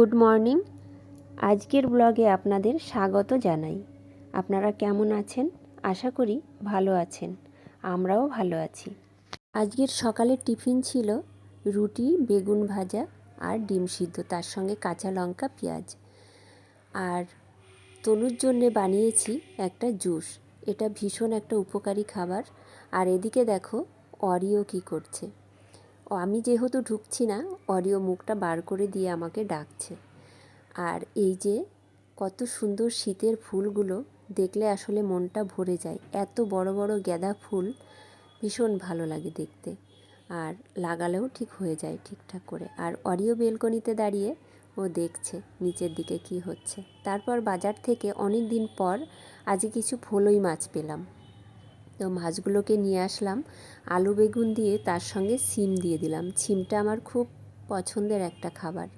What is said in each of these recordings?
Good morning. আজকের ব্লগে আপনাদের স্বাগত জানাই। আপনারা কেমন আছেন? আশা করি ভালো আছেন। আমরাও ভালো আছি। আজকের সকালের টিফিন ছিল রুটি, বেগুন ভাজা আর ডিম সিদ্ধ, তার সঙ্গে কাঁচা লঙ্কা, পেঁয়াজ। আর তনুর জন্যে বানিয়েছি একটা জুস। এটা ভীষণ একটা উপকারী খাবার। আর এদিকে দেখো, অরিও কি করছে। আমি যেহেতু ঢুকছি না অডিও মুখটা বার করে দিয়ে আমাকে ডাকছে। আর এই যে কত সুন্দর শীতের ফুলগুলো, দেখলে আসলে মনটা ভরে যায়। এত বড় বড় গাঁদা ফুল, ভীষণ ভালো লাগে দেখতে। আর লাগালেও ঠিক হয়ে যায় ঠিকঠাক করে। আর অডিও বেলকনিতে দাঁড়িয়ে ও দেখছে নিচের দিকে কি হচ্ছে। তারপর বাজার থেকে অনেক দিন পর আজকে কিছু ফলই মাছ পেলাম। তো মাছগুলোকে নিয়ে আসলাম। আলু বেগুন দিয়ে তার সঙ্গে সিম দিয়ে দিলাম। সিমটা আমার খুব পছন্দের একটা খাবার,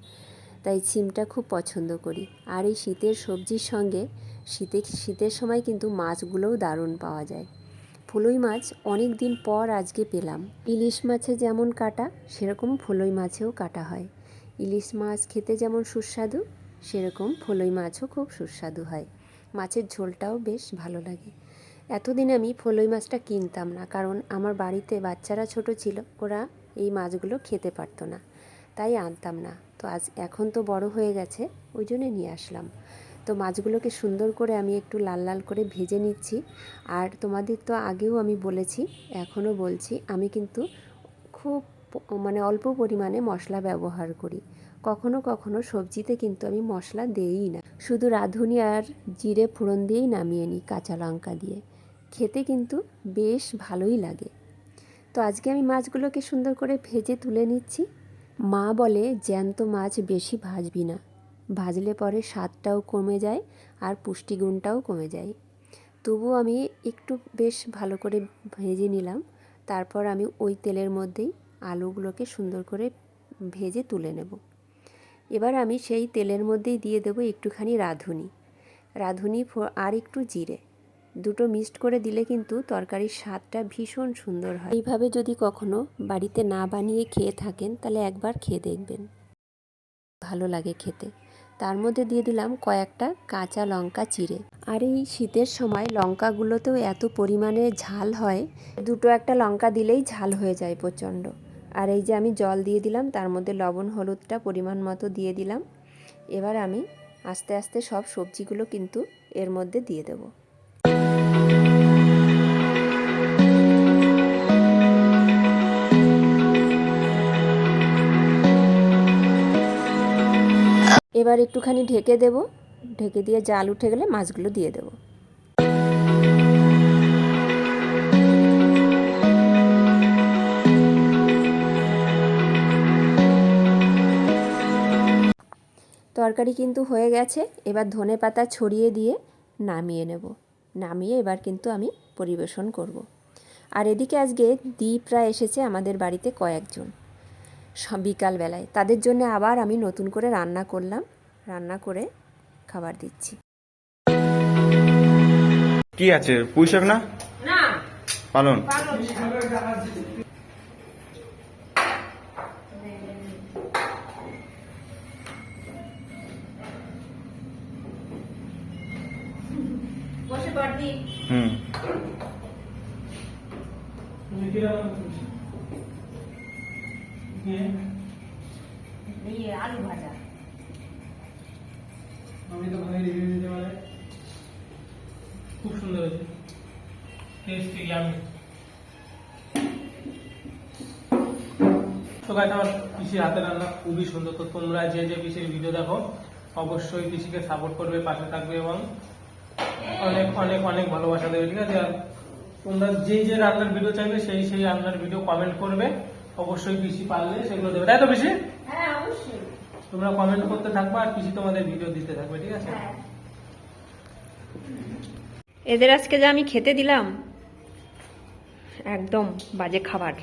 তাই সিমটা খুব পছন্দ করি। আর এই শীতের সবজির সঙ্গে শীতে, শীতের সময় কিন্তু মাছগুলোও দারুণ পাওয়া যায়। ফুলই মাছ অনেক দিন পর আজকে পেলাম। ইলিশ মাছে যেমন কাটা, সেরকম ফুলই মাছেও কাটা হয়। ইলিশ মাছ খেতে যেমন সুস্বাদু, সেরকম ফুলই মাছও খুব সুস্বাদু হয়। মাছের ঝোলটাও বেশ ভালো লাগে। এতদিন আমি ফলই মাছটা কিনতাম না, কারণ আমার বাড়িতে বাচ্চারা ছোট ছিল, ওরা এই মাছগুলো খেতে পারতো না, তাই আনতাম না। তো আজ এখন তো বড় হয়ে গেছে, ওই জন্যে নিয়ে আসলাম। তো মাছগুলোকে সুন্দর করে আমি একটু লাল লাল করে ভেজে নিচ্ছি, আর তোমাদের তো আগেও আমি বলেছি, এখনও বলছি, আমি কিন্তু খুব মানে অল্প পরিমাণে মশলা ব্যবহার করি। কখনো কখনো সবজিতে কিন্তু আমি মশলা দেই না। শুধু রাঁধুনি আর জিরে ফোড়ন দিয়েই নামিয়ে নিই কাঁচা লঙ্কা দিয়ে। খেতে কিন্তু বেশ ভালোই লাগে। তো আজকে আমি মাছগুলোকে সুন্দর করে ভেজে তুলে নিচ্ছি। মা বলে, জ্যান্ত মাছ বেশি ভাজবি না। ভাজলে পরে স্বাদটাও কমে যায় আর পুষ্টিগুণটাও কমে যায়। তবু আমি একটু বেশ ভালো করে ভেজে নিলাম। তারপর আমি ওই তেলের মধ্যেই আলুগুলোকে সুন্দর করে ভেজে তুলে নেব। এবার আমি সেই তেলের মধ্যেই দিয়ে দেবো একটুখানি রাঁধুনি। রাঁধুনি আর একটু জিরে। দুটো মিক্সড করে দিলে কিন্তু তরকারির স্বাদটা ভীষণ সুন্দর হয়। এইভাবে যদি কখনো বাড়িতে না বানিয়ে খেয়ে থাকেন, তাহলে একবার খেয়ে দেখবেন। ভালো লাগে খেতে। তার মধ্যে দিয়ে দিলাম কয়েকটা কাঁচা লঙ্কা চিড়ে। আর এই শীতের সময় লঙ্কাগুলোতেও এত পরিমাণে ঝাল হয়, দুটো একটা লঙ্কা দিলেই ঝাল হয়ে যায় প্রচণ্ড। আর এই যে আমি জল দিয়ে দিলাম, তার মধ্যে লবণ হলুদটা পরিমাণ মতো দিয়ে দিলাম। এবার আমি আস্তে আস্তে সব সবজিগুলো কিন্তু এর মধ্যে দিয়ে দেবো। এবার একটুখানি ঢেকে দেব। ঢেকে দিয়ে জাল উঠে গেলে মাছগুলো দিয়ে দেব। তরকারি কিন্তু হয়ে গেছে। এবার ধনে পাতা ছড়িয়ে দিয়ে নামিয়ে নেব। নামিয়ে এবার কিন্তু আমি পরিবেশন করব। আর এদিকে আজকে দ্বীপরা এসেছে আমাদের বাড়িতে কয়েকজন। বিকালবেলায়। তাদের জন্য আবার আমি নতুন করে রান্না করলাম। রান্না করে খাবার দিচ্ছি। কি আছে? পুঁই শাক না? পালন। হুম। আলু ভাজা। আমি তো ভাই রিভিউ দিতে পারে। খুব সুন্দর হয়েছে। টেস্টি ইয়ামি তো গাছ আমার পিসির হাতে রান্না খুবই সুন্দর। তো তোমরা যে যে পিসির ভিডিও দেখো অবশ্যই পিসিকে সাপোর্ট করবে পাশে থাকবে এবং অনেক অনেক অনেক ভালোবাসা দেবে ঠিক আছে? আর তোমরা যে যে রান্নার ভিডিও চাইবে সেই সেই রান্নার ভিডিও কমেন্ট করবে। অবশ্যই পিসি পারলে সেগুলো দেবে। তাই তো পিসি হ্যাঁ অবশ্যই। তোমরা কমেন্ট করতে থাকবে আর পিসি তোমাদের ভিডিও দিতে থাকবে ঠিক আছে? হ্যাঁ। এদের আজকে যা আমি খেতে দিলাম একদম বাজে খাবার।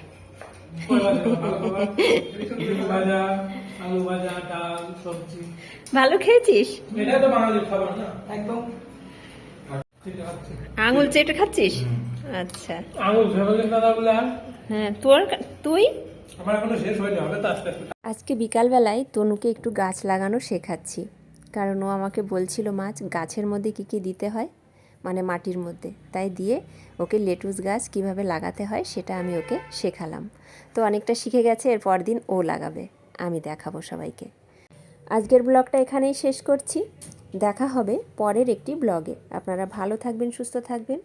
ভালো খেয়েছিস? এটাই তো বাঙালির খাবার না? একদম। ঠিক আছে। আঙুল চেটে খাচ্ছিস? আচ্ছা। আঙুল ফেভারিট দাদা বলে। হ্যাঁ তোর তুই? আমার এখনও শেষ হয়নি হবে তো আস্তে আস্তে। আজকে বিকালবেলায় তনুকে একটু গাছ লাগানো শেখাচ্ছি কারণ ও আমাকে বলছিল মাছ গাছের মধ্যে কী কী দিতে হয়? মানে মাটির মধ্যে। তাই দিয়ে ওকে লেটুস গাছ কীভাবে লাগাতে হয় সেটা আমি ওকে শেখালাম। তো অনেকটা শিখে গেছে এর পর দিন ও লাগাবে। আমি দেখাবো সবাইকে। আজকের ব্লগটা এখানেই শেষ করছি। দেখা হবে পরের একটি ব্লগে। আপনারা ভালো থাকবেন সুস্থ থাকবেন।